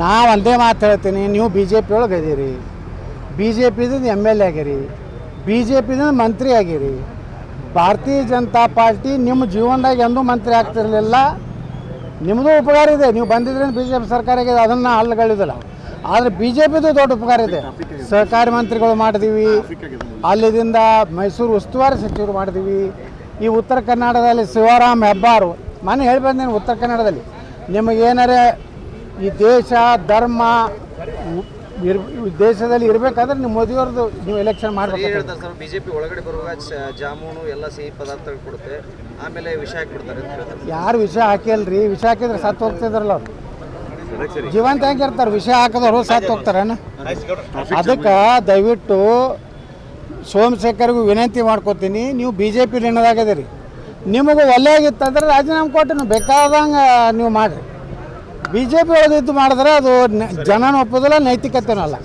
ನಾ ಒಂದೇ ಮಾತು ಹೇಳ್ತೀನಿ, ನೀವು ಬಿ ಜೆ ಪಿ ಒಳಗೆ ಇದೀರಿ. ಬಿ ಜೆ ಪಿದಿಂದ ಎಂ ಎಲ್ ಎ ಆಗಿರಿ. ಬಿ ಜೆ ಪಿದಿಂದ ಮಂತ್ರಿ ಆಗಿರಿ. ಭಾರತೀಯ ಜನತಾ ಪಾರ್ಟಿ ನಿಮ್ಮ ಜೀವನದಾಗ ಎಂದೂ ಮಂತ್ರಿ ಆಗ್ತಿರಲಿಲ್ಲ. ನಿಮ್ಮದು ಉಪಕಾರ ಇದೆ, ನೀವು ಬಂದಿದ್ರೆ ಬಿ ಜೆ ಪಿ ಸರ್ಕಾರ ಆಗಿದೆ, ಅದನ್ನು ಹಲ್ಲಗಳಿದಿಲ್ಲ ಆದರೆ ಬಿ ಜೆ ಪಿದು ದೊಡ್ಡ ಉಪಕಾರ ಇದೆ. ಸಹಕಾರಿ ಮಂತ್ರಿಗಳು ಮಾಡಿದೀವಿ. ಅಲ್ಲಿದಿಂದ ಮೈಸೂರು ಉಸ್ತುವಾರಿ ಸಚಿವರು ಮಾಡಿದೀವಿ. ಈ ಉತ್ತರ ಕರ್ನಾಟಕದಲ್ಲಿ ಶಿವರಾಮ್ ಹೆಬ್ಬಾರು. ಮನೆ ಹೇಳಿ ಬಂದೇನೆ ಉತ್ತರ ಕನ್ನಡದಲ್ಲಿ. ನಿಮಗೇನಾರೆ ಈ ದೇಶ ಧರ್ಮ ಇರ್ ದೇಶದಲ್ಲಿ ಇರಬೇಕಾದ್ರೆ ನೀವು ಮೋದಿಯವ್ರದ್ದು ನೀವು ಎಲೆಕ್ಷನ್ ಮಾಡ್ಬೇಕು ಮಾಡಬೇಕು ಹೇಳ್ತಾರೆ ಸರ್ ಬಿಜೆಪಿ ಒಳಗಡೆ ಬರುವಾಗ ಜಾಮೂನು ಎಲ್ಲ ಸಿಹಿ ಪದಾರ್ಥಗಳು ಕೊಡುತ್ತೆ. ಆಮೇಲೆ ವಿಷ ಹಾಕಿಬಿಡ್ತಾರೆ ಅಂತ ಹೇಳ್ತಾರೆ ಯಾರು ವಿಷ ಹಾಕಿಲ್ರಿ? ವಿಷ ಹಾಕಿದ್ರೆ ಸತ್ತು ಹೋಗ್ತಿದ್ರಲ್ಲ ಅವ್ರು. ಜೀವಂತ ಹೆಂಗಿರ್ತಾರೆ ವಿಷ ಹಾಕಿದವರು ಸತ್ತು ಹೋಗ್ತಾರೇನು ಅದಕ್ಕೆ ದಯವಿಟ್ಟು ಸೋಮಶೇಖರ್ಗೂ ವಿನಂತಿ ಮಾಡ್ಕೋತೀನಿ. ನೀವು ಬಿ ಜೆ ಪಿ ನಿನ್ನದಾಗದಿರಿ ನಿಮಗೆ ಒಳ್ಳೆಯಾಗಿತ್ತಂದ್ರೆ ರಾಜೀನಾಮೆ ಕೊಟ್ಟು ನೀವು ಬೇಕಾದಂಗೆ ನೀವು ಮಾಡಿರಿ. ಬಿ ಜೆ ಪಿ ಒಳಗಿದ್ದು ಮಾಡಿದ್ರೆ ಅದು ಜನನ ಒಪ್ಪೋದಿಲ್ಲ ನೈತಿಕತೆನೂ ಅಲ್ಲ.